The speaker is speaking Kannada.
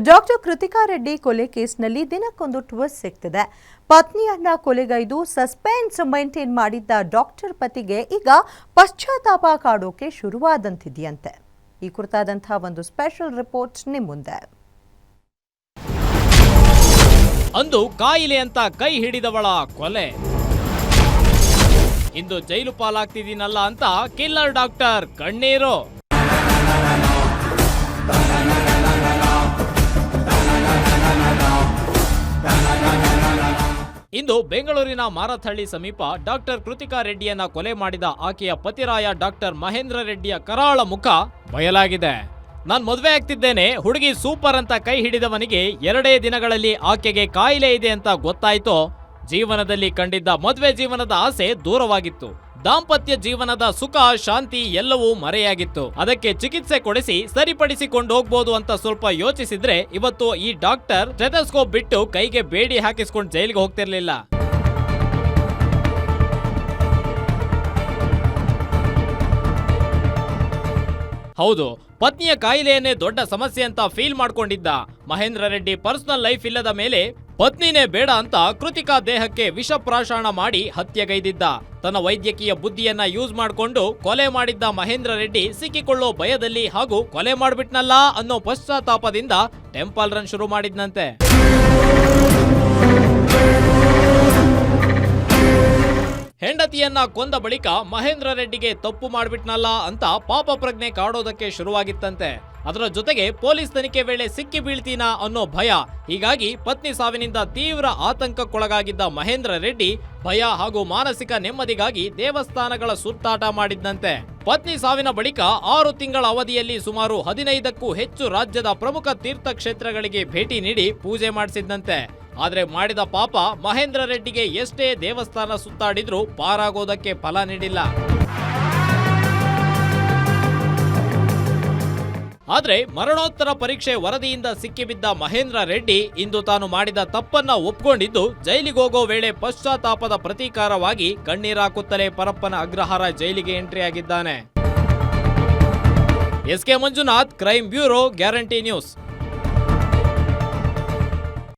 ಡಾಕ್ಟರ್ ಕೃತಿಕಾ ರೆಡ್ಡಿ ಕೊಲೆ ಕೇಸ್ನಲ್ಲಿ ದಿನಕ್ಕೊಂದು ಟ್ವಿಸ್ಟ್ ಸಿಗ್ತಿದೆ. ಪತ್ನಿಯನ್ನ ಕೊಲೆಗೈದು ಸಸ್ಪೆನ್ಸ್ ಮೈಂಟೈನ್ ಮಾಡಿದ್ದ ಡಾಕ್ಟರ್ ಪತಿಗೆ ಈಗ ಪಶ್ಚಾತ್ತಾಪ ಕಾಡೋಕೆ ಶುರುವಾದಂತಿದೆಯಂತೆ. ಈ ಕುರಿತಾದಂತಹ ಒಂದು ಸ್ಪೆಷಲ್ ರಿಪೋರ್ಟ್ ನಿಮ್ಮ ಮುಂದೆ. ಅಂದು ಕಾಯಿಲೆ ಅಂತ ಕೈ ಹಿಡಿದವಳ ಕೊಲೆ. ಇಂದು ಜೈಲು ಪಾಲಾಗ್ತಿದ್ದೀನಲ್ಲ ಅಂತ ಕಿಲ್ಲರ್ ಡಾಕ್ಟರ್ ಕಣ್ಣೀರು. ಇಂದು ಬೆಂಗಳೂರಿನ ಮಾರಥಹಳ್ಳಿ ಸಮೀಪ ಡಾಕ್ಟರ್ ಕೃತಿಕಾ ರೆಡ್ಡಿಯನ್ನ ಕೊಲೆ ಮಾಡಿದ ಆಕೆಯ ಪತಿರಾಯ ಡಾಕ್ಟರ್ ಮಹೇಂದ್ರ ರೆಡ್ಡಿಯ ಕರಾಳ ಮುಖ ಬಯಲಾಗಿದೆ. ನಾನು ಮದುವೆ ಆಗ್ತಿದ್ದೇನೆ, ಹುಡುಗಿ ಸೂಪರ್ ಅಂತ ಕೈ ಹಿಡಿದವನಿಗೆ ಎರಡೇ ದಿನಗಳಲ್ಲಿ ಆಕೆಗೆ ಕಾಯಿಲೆ ಇದೆ ಅಂತ ಗೊತ್ತಾಯ್ತೋ ಜೀವನದಲ್ಲಿ ಕಂಡಿದ್ದ ಮದುವೆ ಜೀವನದ ಆಸೆ ದೂರವಾಗಿತ್ತು. ದಾಂಪತ್ಯ ಜೀವನದ ಸುಖ, ಶಾಂತಿ ಎಲ್ಲವೂ ಮರೆಯಾಗಿತ್ತು. ಅದಕ್ಕೆ ಚಿಕಿತ್ಸೆ ಕೊಡಿಸಿ ಸರಿಪಡಿಸಿಕೊಂಡು ಹೋಗ್ಬೋದು ಅಂತ ಸ್ವಲ್ಪ ಯೋಚಿಸಿದ್ರೆ ಇವತ್ತು ಈ ಡಾಕ್ಟರ್ ಸ್ಟೆಥೋಸ್ಕೋಪ್ ಬಿಟ್ಟು ಕೈಗೆ ಬೇಡಿ ಹಾಕಿಸ್ಕೊಂಡು ಜೈಲಿಗೆ ಹೋಗ್ತಿರ್ಲಿಲ್ಲ. ಹೌದು, ಪತ್ನಿಯ ಕಾಯಿಲೆಯನ್ನೇ ದೊಡ್ಡ ಸಮಸ್ಯೆ ಅಂತ ಫೀಲ್ ಮಾಡ್ಕೊಂಡಿದ್ದ. ಮಹೇಂದ್ರ ರೆಡ್ಡಿ ಪರ್ಸನಲ್ ಲೈಫ್ ಇಲ್ಲದ ಮೇಲೆ ಪತ್ನಿನೇ ಬೇಡ ಅಂತ ಕೃತಿಕಾ ದೇಹಕ್ಕೆ ವಿಷಪ್ರಾಶಾಣ ಮಾಡಿ ಹತ್ಯೆಗೈದಿದ್ದ. ತನ್ನ ವೈದ್ಯಕೀಯ ಬುದ್ಧಿಯನ್ನ ಯೂಸ್ ಮಾಡಿಕೊಂಡು ಕೊಲೆ ಮಾಡಿದ್ದ ಮಹೇಂದ್ರ ರೆಡ್ಡಿ ಸಿಕ್ಕಿಕೊಳ್ಳೋ ಭಯದಲ್ಲಿ ಹಾಗೂ ಕೊಲೆ ಮಾಡಿಬಿಟ್ನಲ್ಲ ಅನ್ನೋ ಪಶ್ಚಾತ್ತಾಪದಿಂದ ಟೆಂಪಲ್ ರನ್ ಶುರು ಮಾಡಿದ್ನಂತೆ. ಹೆಂಡತಿಯನ್ನ ಕೊಂದ ಬಳಿಕ ಮಹೇಂದ್ರ ರೆಡ್ಡಿಗೆ ತಪ್ಪು ಮಾಡಿಬಿಟ್ನಲ್ಲ ಅಂತ ಪಾಪ ಪ್ರಜ್ಞೆ ಕಾಡೋದಕ್ಕೆ ಶುರುವಾಗಿತ್ತಂತೆ. ಅದರ ಜೊತೆಗೆ ಪೊಲೀಸ್ ತನಿಖೆ ವೇಳೆ ಸಿಕ್ಕಿ ಬೀಳ್ತೀನಾ ಅನ್ನೋ ಭಯ. ಹೀಗಾಗಿ ಪತ್ನಿ ಸಾವಿನಿಂದ ತೀವ್ರ ಆತಂಕಕ್ಕೊಳಗಾಗಿದ್ದ ಮಹೇಂದ್ರ ರೆಡ್ಡಿ ಭಯ ಹಾಗೂ ಮಾನಸಿಕ ನೆಮ್ಮದಿಗಾಗಿ ದೇವಸ್ಥಾನಗಳ ಸುತ್ತಾಟ ಮಾಡಿದ್ದಂತೆ ಪತ್ನಿ ಸಾವಿನ ಬಳಿಕ ಆರು ತಿಂಗಳ ಅವಧಿಯಲ್ಲಿ ಸುಮಾರು ಹದಿನೈದಕ್ಕೂ ಹೆಚ್ಚು ರಾಜ್ಯದ ಪ್ರಮುಖ ತೀರ್ಥಕ್ಷೇತ್ರಗಳಿಗೆ ಭೇಟಿ ನೀಡಿ ಪೂಜೆ ಮಾಡಿಸಿದ್ದಂತೆ ಆದರೆ ಮಾಡಿದ ಪಾಪ ಮಹೇಂದ್ರ ರೆಡ್ಡಿಗೆ ಎಷ್ಟೇ ದೇವಸ್ಥಾನ ಸುತ್ತಾಡಿದ್ರೂ ಪಾರಾಗೋದಕ್ಕೆ ಫಲ ನೀಡಿಲ್ಲ. ಆದ್ರೆ ಮರಣೋತ್ತರ ಪರೀಕ್ಷೆ ವರದಿಯಿಂದ ಸಿಕ್ಕಿಬಿದ್ದ ಮಹೇಂದ್ರ ರೆಡ್ಡಿ ಇಂದು ತಾನು ಮಾಡಿದ ತಪ್ಪನ್ನ ಒಪ್ಕೊಂಡಿದ್ದು ಜೈಲಿಗೆ ಹೋಗೋ ವೇಳೆ ಪಶ್ಚಾತ್ತಾಪದ ಪ್ರತೀಕಾರವಾಗಿ ಕಣ್ಣೀರಾಕುತ್ತಲೇ ಪರಪ್ಪನ ಅಗ್ರಹಾರ ಜೈಲಿಗೆ ಎಂಟ್ರಿಯಾಗಿದ್ದಾನೆ SK Manjunath crime bureau, guarantee news.